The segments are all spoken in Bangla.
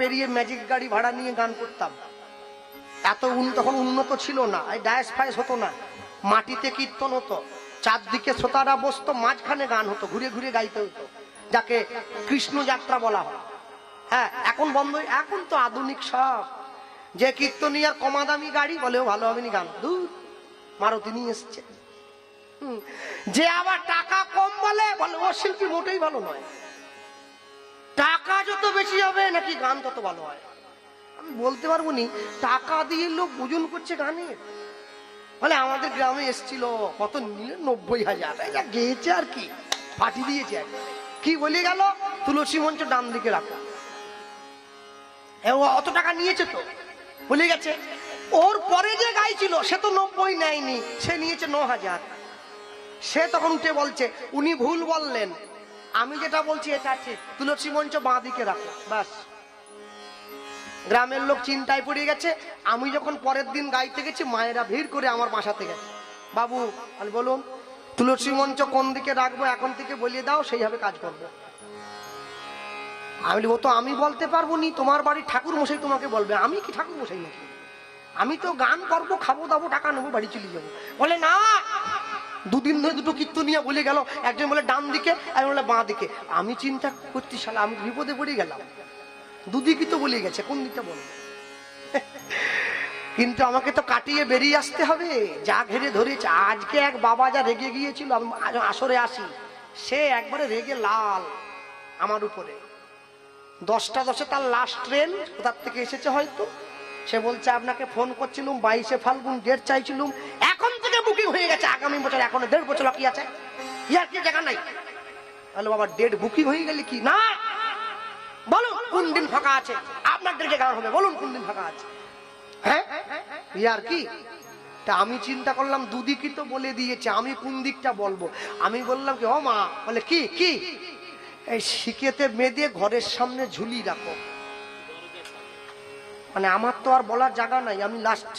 পেরিয়ে ম্যাজিক গাড়ি ভাড়া নিয়ে গান করতাম। এত তখন উন্নত ছিল না, এই ডায়াস ফায়াস হতো না। মাটিতে কীর্তন হতো, চারদিকে শ্রোতারা বসতো, মাঝখানে গান হতো, ঘুরে ঘুরে গাইতে হতো, যাকে কৃষ্ণ যাত্রা বলা হয়। হ্যাঁ এখন বন্ধ এখন তো আধুনিক সব। যে কীর্তনী আর কমা দামি গাড়ি বলেও ভালো হবে নি গান। দূর মারুতি নিয়ে এসছে। যে আবার টাকা কম বলে বলে, ও শিল্পী মোটেই ভালো নয়। টাকা যত বেশি হবে, নাকি গান তত ভালো হয়? আমি বলতে পারব নি, টাকা দিয়ে লোক বুঝুন করছে গানের বলে, আমাদের গ্রামে এসছিল, কত নিলে? নব্বই হাজার। গেয়েছে আর কি পাঠিয়ে দিয়েছে আর কি। বলে গেল? তুলসী মঞ্চ ডান দিকে রাখো। অত টাকা নিয়েছে তো? বলে গেছে, ওর পরে যে গাইছিল সে তো নব্বই নেয়নি, সে নিয়েছে ন হাজার। সে তখন উঠে বলছে, উনি ভুল বললেন। আমি যেটা বলছি এটা ঠিক। তুলসী মঞ্চ বাঁ দিকে রাখো ব্যাস। গ্রামের লোক চিন্তায় পড়ে গেছে। আমি যখন পরের দিন গাইতে গেছি মায়েরা ভিড় করে আমার বাসাতে গেছে। বাবু আমি বলুন তুলসী মঞ্চ কোন দিকে রাখব এখন থেকে বলিয়ে দাও সেইভাবে কাজ করব। আমি বলি, ও তো আমি বলতে পারব নি তোমার বাড়ির ঠাকুর মশাই তোমাকে বলবে। আমি কি ঠাকুর মশাই নাকি? আমি তো গান করব খাব দাবো টাকা নেব বাড়ি চলে যাব। বলে না দুদিন ধরে দুটো কীর্তনিয়া বলে গেল, একজন বলে ডান দিকে একজন বলে বাঁ দিকে। আমি চিন্তা করছি, শালা, আমি বিপদে পড়ে গেলাম। দুদিকই তো বলে গেছে, কোন দিকটা বলব? কিন্তু আমাকে তো কাটিয়ে বেরিয়ে আসতে হবে। যা ঘেরে ধরেছে, আজকে এক বাবা যা রেগে গিয়েছিল আসরে আসি, সে একবারে রেগে লাল আমার উপরে। দশটা দশে তার লাস্ট ট্রেন কোথার থেকে এসেছে হয়তো? সে বলছে, আপনাকে ফোন করছিলাম, বাইশে ফাল্গুন ডেট চাইছিলাম। এখন আগামী বছর, এখনও দেড় বছর বাকি আছে। ইয়ার কি জায়গা নাই? তাহলে বাবা ডেট বুকিং হয়ে গেলে কি? না! বলুন, কোন দিন ফাঁকা আছে? আপনার ডেটে হবে, বলুন কোন দিন ফাঁকা আছে? হ্যাঁ? ইয়ার কি? তা আমি চিন্তা করলাম, দুদিকই তো বলে দিয়েছে, আমি কোন দিকটা বলব? আমি বললাম কি, ও মা, বলে কি কি? এই শিখেতে বেঁধে ঘরের সামনে ঝুলি রাখো। মানে আমার তো আর বলার জায়গা নাই, আমি লাস্ট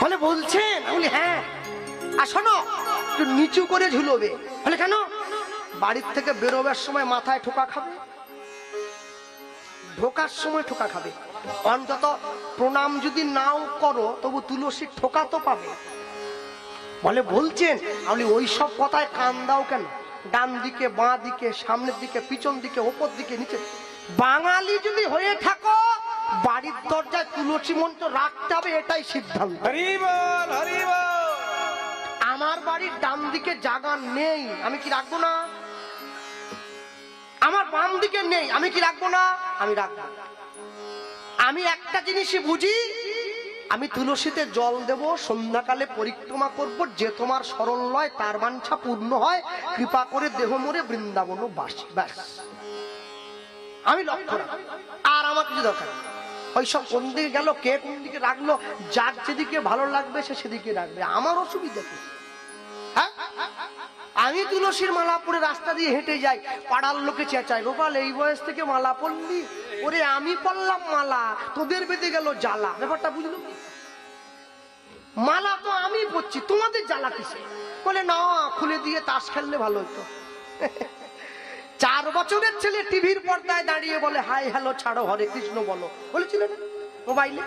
বলে বলছেন বলি হ্যাঁ। আর শোনো, একটু নিচু করে ঝুলোবে। বলে, কেন? বাড়ির থেকে বেরোবার সময় মাথায় ঠোকা খাবে। ঢোকার সময় ঠোকা খাবে। অন্তত প্রণাম যদি নাও করো, তবু তুলসীর ঠোকা তো পাবে। বলে, বলছেন? আমি ওই সব কথায় কান দাও কেন? ডান দিকে, বাঁ দিকে, সামনের দিকে, পিছন দিকে, ওপর দিকে, নিচে। বাঙালি যদি হয়ে থাকো বাড়ির দরজায় তুলসী মন্ত্র রাখতে হবে এটাই সিদ্ধান্ত। আমার বাড়ির ডান দিকে জায়গা নেই আমি কি রাখব না? আমার বাম দিকে নেই আমি কি রাখব না? আমি রাখব। আমি একটা জিনিসই বুঝি আমি তুলসীতে জল দেব সন্ধ্যাকালে পরিক্রমা করব যে তোমার সরল লয় তার বাঞ্ছা পূর্ণ হয় কৃপা করে দেহ মরে বৃন্দাবন বাসি ব্যাস। আমি লক্ষ্য। আর আমার কিছু দরকার ওই সব কোন দিকে গেল, কে কোন দিকে রাখল, যার যেদিকে ভালো লাগবে সে সেদিকে রাখবে। আমার অসুবিধা কি? হ্যাঁ? আমি তুলসীর মালা পরে রাস্তা দিয়ে হেঁটে যাই, পাড়ার লোকে চেঁচায়, গোপাল, এই বয়স থেকে মালা পরলি? ওরে, আমি পরলাম মালা, তোদের বেঁধে গেল জ্বালা। ব্যাপারটা বুঝলো মালা তো আমি পরছি, তোমাদের জ্বালা কিসে বলে, না, খুলে দিয়ে তাস খেললে ভালো হতো চার বছরের ছেলে টিভির পর্দায় দাঁড়িয়ে বলে হাই হ্যালো ছাড়ো হরে কৃষ্ণ বলো। বলেছিল না? মোবাইলে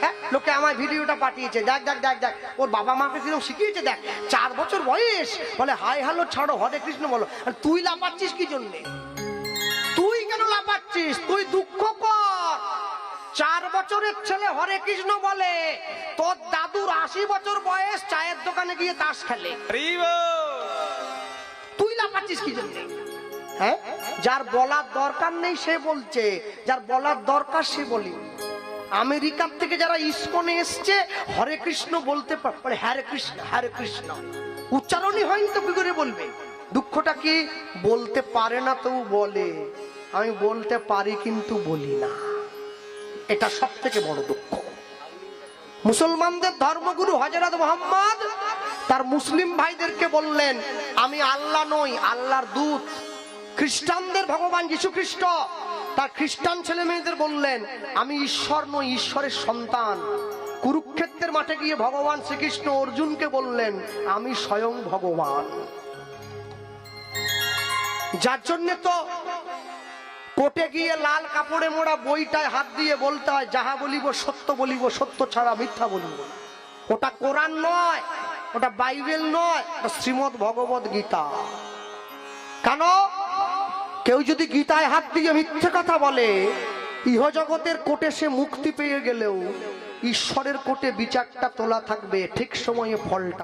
হ্যাঁ লোকে আমার ভিডিওটা পাঠিয়েছে। দেখ দেখ দেখ দেখ ওর বাবা মাকে কীরকম শিখিয়েছে দেখ। চার বছর বয়স বলে হাই হ্যালো ছাড়ো হরে কৃষ্ণ বলো। আর তুই লাপাচ্ছিস কি জন্যে? তুই কেন লাপাচ্ছিস তুই দুঃখ কর। চার বছরের ছেলে হরে কৃষ্ণ বলে তোর দাদুর আশি বছর বয়স চায়ের দোকানে গিয়ে তাস খেলে। তুই লাফাচ্ছিস কি জন্য? হ্যাঁ? যার বলার দরকার নেই সে বলছে, যার বলার দরকার সে বলি। আমেরিকার থেকে যারা ইস্কনে এসছে, হরে কৃষ্ণ বলতে পারে হরে কৃষ্ণ হরে কৃষ্ণ। উচ্চারণই হয়নি তো, কি করে বলবে? দুঃখটা কি? বলতে পারে না তো বলে। আমি বলতে পারি কিন্তু বলি না। এটা সব থেকে বড় দুঃখ। মুসলমানদের ধর্মগুরু হজরত মোহাম্মদ তার মুসলিম ভাইদেরকে বললেন, আমি আল্লাহ নই, আল্লাহর দূত। খ্রিস্টানদের ভগবান যীশু খ্রিস্ট তার খ্রিস্টান ছেলে মেয়েদের বললেন, আমি ঈশ্বর নই, ঈশ্বরের সন্তান। কুরুক্ষেত্রের মাঠে গিয়ে ভগবান শ্রীকৃষ্ণ অর্জুনকে বললেন, আমি স্বয়ং ভগবান। যার জন্য তো কোটে গিয়ে লাল কাপড়ে মোড়া বইটায় হাত দিয়ে বলতে হয়, যাহা বলিব সত্য বলিব, সত্য ছাড়া মিথ্যা বলিব। ওটা কোরআন নয়, ওটা বাইবেল নয় শ্রীমদ ভগবত গীতা। কেন? কেউ যদি গীতায় হাত দিয়ে মিথ্যে কথা বলে, ইহজগতের কোটে সে মুক্তি পেয়ে গেলেও, ঈশ্বরের কোটে বিচারটা তোলা থাকবে, ঠিক সময়ে ফলটা